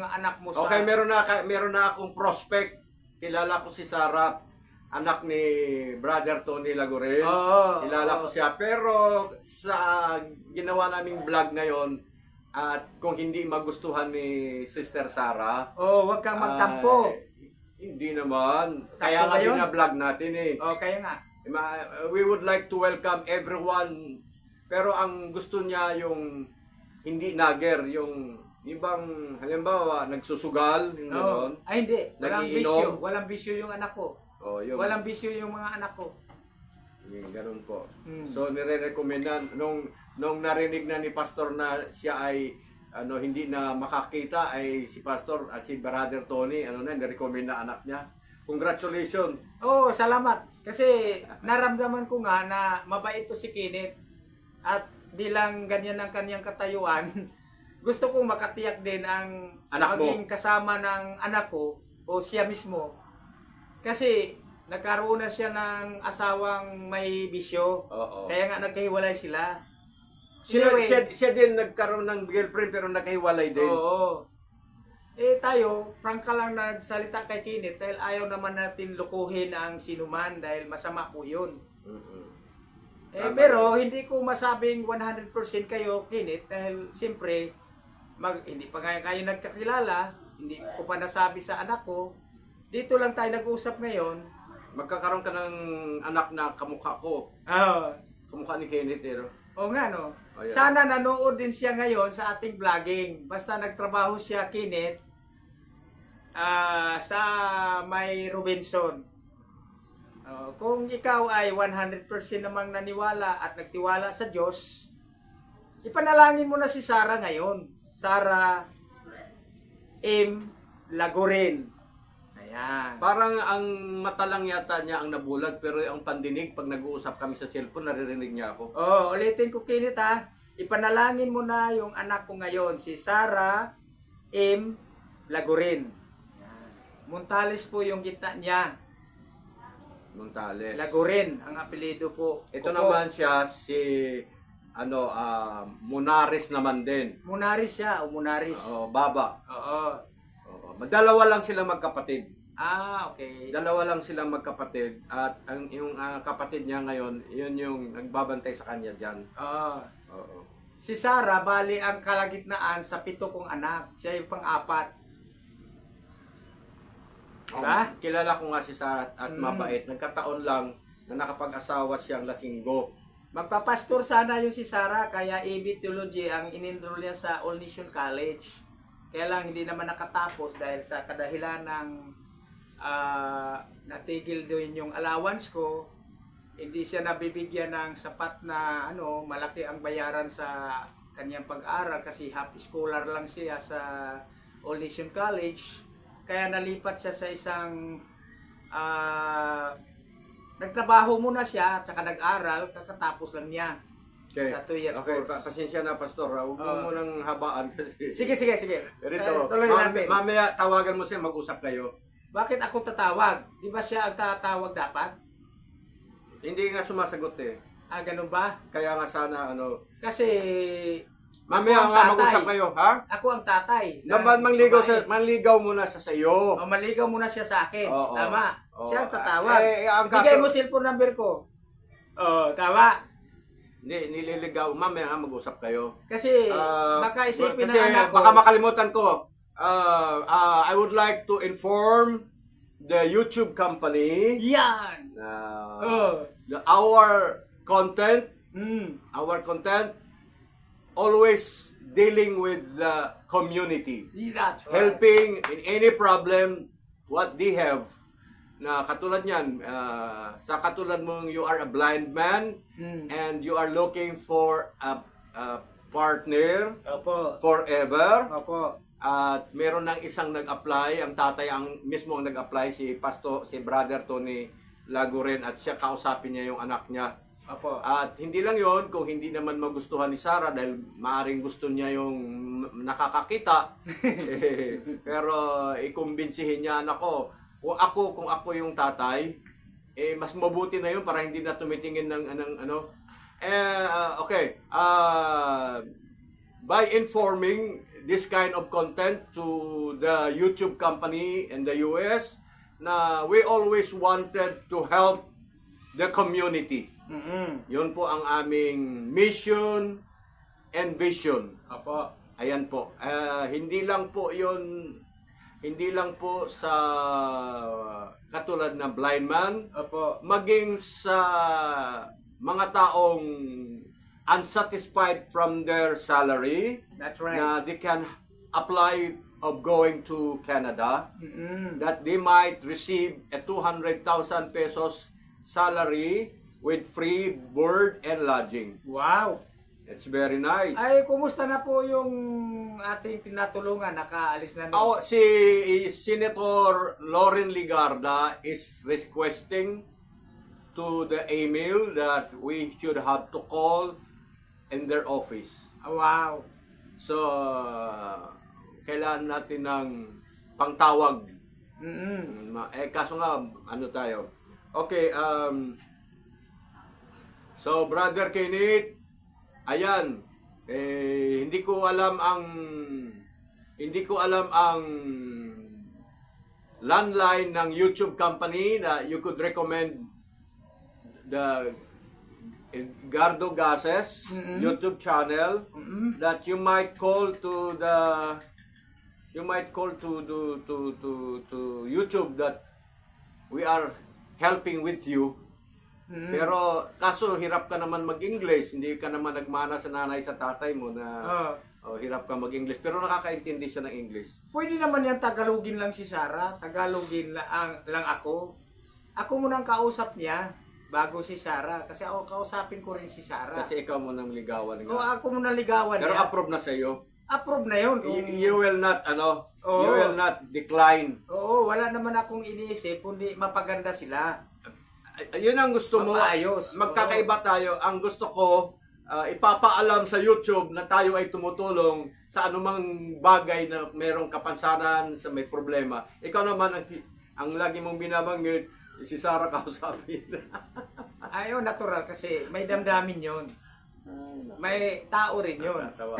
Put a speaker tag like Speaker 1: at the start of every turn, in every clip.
Speaker 1: mga anak mo sa...
Speaker 2: Okay, meron na meron na akong prospect. Kilala ko si Sarah, anak ni Brother Tony Lagoren.
Speaker 1: Oo,
Speaker 2: Kilala
Speaker 1: oo.
Speaker 2: ko siya. Pero sa ginawa naming vlog ngayon, at kung hindi magustuhan ni Sister Sarah,
Speaker 1: Oh, wag kang magtampo.
Speaker 2: ah, hindi naman. Kaya
Speaker 1: Tampo
Speaker 2: nga
Speaker 1: ba yun?
Speaker 2: bina-vlog natin eh.
Speaker 1: oh, kaya nga.
Speaker 2: We would like to welcome everyone. Pero ang gusto niya yung hindi nager, yung ibang halimbawa nagsusugal, yung
Speaker 1: Oh.
Speaker 2: gano'n.
Speaker 1: Ay, hindi. Walang
Speaker 2: Nagiinom.
Speaker 1: bisyo. Walang bisyo yung anak ko.
Speaker 2: Oh, yung,
Speaker 1: Walang bisyo yung mga anak ko.
Speaker 2: yung ganun po.
Speaker 1: Mm.
Speaker 2: So nire-recommendan nung nung narinig na ni pastor na siya ay ano hindi na makakita ay si pastor at si brother Tony ano na nirecommend na anak niya. Congratulations.
Speaker 1: Oh, salamat. Kasi naramdaman ko nga na mabait to si Kenneth. At bilang ganyan ang kanyang katayuan, gusto kong makatiyak din ang
Speaker 2: Anak mo.
Speaker 1: maging kasama ng anak ko o siya mismo. Kasi nagkaroon na siya ng asawang may bisyo.
Speaker 2: Oo.
Speaker 1: Kaya nga nagkahiwalay sila.
Speaker 2: Siya,
Speaker 1: Anyway,
Speaker 2: siya, siya din nagkaroon ng girlfriend pero nakahiwalay din.
Speaker 1: Oo. Eh tayo, frank ka lang nagsalita kay Kenneth dahil ayaw naman natin lukuhin ang sinuman dahil masama po yun.
Speaker 2: Mm-mm.
Speaker 1: Eh,
Speaker 2: Tama.
Speaker 1: pero hindi ko masabing 100% kayo, Kenneth, dahil siyempre, mag, hindi pa kayo, kayo nagkakilala, hindi ko pa nasabi sa anak ko, dito lang tayo nag-usap ngayon.
Speaker 2: Magkakaroon ka ng anak na kamukha ko.
Speaker 1: Oo.
Speaker 2: Kamukha ni Kenneth eh. no?
Speaker 1: Oo nga, no?
Speaker 2: Oh, yeah.
Speaker 1: Sana nanood din siya ngayon sa ating vlogging. Basta nagtrabaho siya, Kenneth, ah, sa may Robinson. Oh, kung ikaw ay 100% namang naniwala at nagtiwala sa Diyos, ipanalangin mo na si Sarah ngayon. Sarah M. Lagorin. Ayan.
Speaker 2: Parang ang mata lang yata niya ang nabulag pero ang pandinig pag nag-uusap kami sa cellphone naririnig niya ako.
Speaker 1: Oh, ulitin ko Kenneth ha. Ipanalangin mo na yung anak ko ngayon, si Sarah M. Lagurin. Yan. Montales po yung kita niya.
Speaker 2: Montales.
Speaker 1: Lagurin ang apelido po.
Speaker 2: Ito
Speaker 1: Opo.
Speaker 2: naman siya si ano ah, Munares naman din.
Speaker 1: Munaris siya o Munaris.
Speaker 2: Oo, baba.
Speaker 1: Oo.
Speaker 2: Oo. Dalawa lang sila magkapatid.
Speaker 1: Ah, okay.
Speaker 2: Dalawa lang sila magkapatid at ang yung ah, kapatid niya ngayon, yun yung nagbabantay sa kanya diyan.
Speaker 1: Oo.
Speaker 2: Oo.
Speaker 1: Si Sarah, bali ang kalagitnaan sa pito kong anak. Siya yung pang-apat. Diba?
Speaker 2: Kilala ko nga si Sarah at
Speaker 1: Mm.
Speaker 2: mabait. Nagkataon lang na nakapag-asawa siyang lasinggo.
Speaker 1: Magpapastor sana yung si Sarah, kaya AB Theology ang in-enroll niya sa All Nation College. Kaya lang hindi naman nakatapos dahil sa kadahilan ng ah, natigil doon yung allowance ko. Hindi siya nabibigyan ng sapat na ano, malaki ang bayaran sa kanyang pag-aral kasi half scholar lang siya sa All Nation College. Kaya nalipat siya sa isang ah, nagtrabaho muna siya at saka nag-aral, kakatapos lang niya.
Speaker 2: Okay.
Speaker 1: Sa two years
Speaker 2: okay,
Speaker 1: course.
Speaker 2: pa- pasensya na pastor. ah. Huwag
Speaker 1: Oo.
Speaker 2: mo nang habaan kasi.
Speaker 1: Sige, sige, sige.
Speaker 2: Ganito.
Speaker 1: Eh, tuloy
Speaker 2: mam-
Speaker 1: natin.
Speaker 2: mamaya tawagan mo siya, mag-usap kayo.
Speaker 1: Bakit ako tatawag? Di ba siya ang tatawag dapat?
Speaker 2: Hindi nga sumasagot eh.
Speaker 1: Ah, ganun ba?
Speaker 2: Kaya nga sana ano.
Speaker 1: Kasi
Speaker 2: Mamaya
Speaker 1: Ako ang
Speaker 2: nga
Speaker 1: tatay.
Speaker 2: mag-usap kayo, ha?
Speaker 1: ako ang tatay. ng
Speaker 2: Dapat manligaw
Speaker 1: babae.
Speaker 2: sa manligaw muna sa sayo.
Speaker 1: O, maligaw muna siya sa akin.
Speaker 2: Oo.
Speaker 1: Tama.
Speaker 2: Oo.
Speaker 1: Siya ang tatawag.
Speaker 2: Eh, ang kaso-
Speaker 1: Bigay mo cellphone number ko. Oh, tama.
Speaker 2: Hindi, nililigaw. Mamaya nga mag-usap kayo.
Speaker 1: Kasi
Speaker 2: Ah,
Speaker 1: baka isipin
Speaker 2: kasi
Speaker 1: ng anak ko.
Speaker 2: baka makalimutan ko. Ah, ah, I would like to inform the YouTube company
Speaker 1: Yan.
Speaker 2: na
Speaker 1: Oh.
Speaker 2: the, our content,
Speaker 1: Mm.
Speaker 2: our content always dealing with the community.
Speaker 1: That's right.
Speaker 2: helping in any problem what they have na katulad niyan ah, sa katulad mong you are a blind man
Speaker 1: Mm.
Speaker 2: and you are looking for a, a partner
Speaker 1: Opo.
Speaker 2: forever
Speaker 1: Opo.
Speaker 2: at meron ng isang nag-apply ang tatay ang mismo ang nag-apply si pasto si brother Tony Laguren at siya kausapin niya yung anak niya
Speaker 1: Opo.
Speaker 2: at hindi lang yon kung hindi naman magustuhan ni Sarah dahil maaring gusto niya yung nakakakita. pero ikumbinsihin niya anak ko. Kung ako, kung ako yung tatay, eh mas mabuti na yun para hindi na tumitingin ng, ng ano. Eh, ah, okay. ah by informing this kind of content to the YouTube company in the US na we always wanted to help the community.
Speaker 1: Mm-mm.
Speaker 2: Yun po ang aming mission and vision.
Speaker 1: Opo.
Speaker 2: Ayan po. Ah, hindi lang po yun, hindi lang po sa katulad na blind man,
Speaker 1: Opo.
Speaker 2: maging sa mga taong unsatisfied from their salary,
Speaker 1: That's right.
Speaker 2: na they can apply of going to Canada,
Speaker 1: Mm-mm.
Speaker 2: that they might receive a 200,000 pesos salary with free board and lodging.
Speaker 1: Wow.
Speaker 2: It's very nice.
Speaker 1: Ay, kumusta na po yung ating tinatulungan? Nakaalis na
Speaker 2: Oh,
Speaker 1: no?
Speaker 2: si Senator Lauren Ligarda is requesting to the email that we should have to call in their office.
Speaker 1: Ah, wow.
Speaker 2: So, kailangan natin ng pangtawag.
Speaker 1: Mm-mm.
Speaker 2: Ma- Eh, kaso nga, ano tayo? Okay, um, so, Brother Kenneth, ayan, eh, hindi ko alam ang, hindi ko alam ang landline ng YouTube company na you could recommend the Gardo Gases
Speaker 1: Mm-mm.
Speaker 2: YouTube channel
Speaker 1: Mm-mm.
Speaker 2: that you might call to the you might call to to to to, to YouTube that we are helping with you
Speaker 1: Mm-mm.
Speaker 2: pero kaso hirap ka naman mag-English hindi ka naman nagmana sa nanay sa tatay mo na
Speaker 1: Ah.
Speaker 2: oh, hirap ka mag-English pero nakakaintindi siya ng English
Speaker 1: Pwede naman yan Tagalogin lang si Sarah. Tagalogin lang, lang ako. Ako munang kausap niya bago si Sarah. Kasi ako kausapin ko rin si Sarah.
Speaker 2: kasi ikaw mo nang ligawan
Speaker 1: o
Speaker 2: nga
Speaker 1: ako muna ligawan
Speaker 2: pero
Speaker 1: niya.
Speaker 2: approve na sa iyo
Speaker 1: Approve na yun.
Speaker 2: You, you will not ano
Speaker 1: Oo.
Speaker 2: you will not decline
Speaker 1: oo, wala naman akong iniisip kundi mapaganda sila.
Speaker 2: Yun ang gusto mo.
Speaker 1: Mapaayos.
Speaker 2: Magkakaiba tayo. Ang gusto ko, ah, ipapaalam sa YouTube na tayo ay tumutulong sa anumang bagay na merong kapansanan, sa may problema. Ikaw naman, ang, ang lagi mong binabanggit, si Sarah kausapin.
Speaker 1: Ayun, natural kasi may damdamin yon. May tao rin yon.
Speaker 2: Natawa.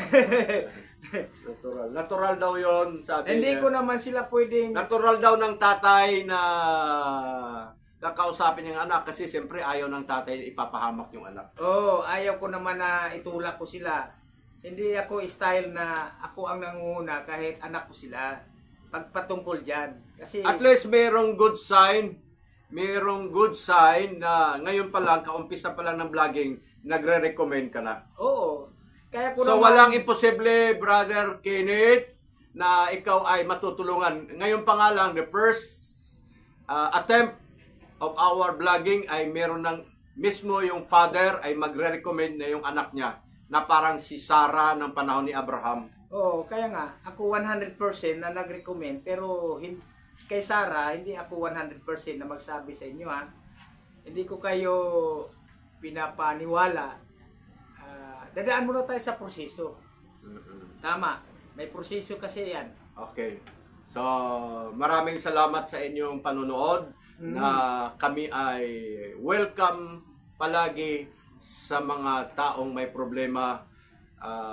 Speaker 2: natural. Natural daw yon sabi
Speaker 1: Hindi
Speaker 2: niya.
Speaker 1: ko naman sila pwedeng
Speaker 2: Natural daw ng tatay na kakausapin yung anak kasi siyempre ayaw ng tatay ipapahamak yung anak.
Speaker 1: Oo, ayaw ko naman na itulak ko sila. Hindi ako style na ako ang nangunguna kahit anak ko sila. Pagpatungkol dyan. Kasi,
Speaker 2: At least merong good sign, merong good sign na ngayon pa lang, kaumpisa pa lang ng vlogging, nagre-recommend ka na.
Speaker 1: oo. Kaya ko
Speaker 2: So
Speaker 1: naman,
Speaker 2: walang imposible, Brother Kenneth, na ikaw ay matutulungan. Ngayon pa nga lang, the first uh, attempt of our vlogging ay meron ng mismo yung father ay magre-recommend na yung anak niya na parang si Sarah ng panahon ni Abraham.
Speaker 1: Oo, kaya nga, ako 100% na nag-recommend, pero hin- kay Sarah, hindi ako 100% na magsabi sa inyo ha. Hindi ko kayo pinapaniwala. Ah, dadaan muna tayo sa proseso. Tama, may proseso kasi yan.
Speaker 2: Okay. So, maraming salamat sa inyong panonood na kami ay welcome palagi sa mga taong may problema. Ah,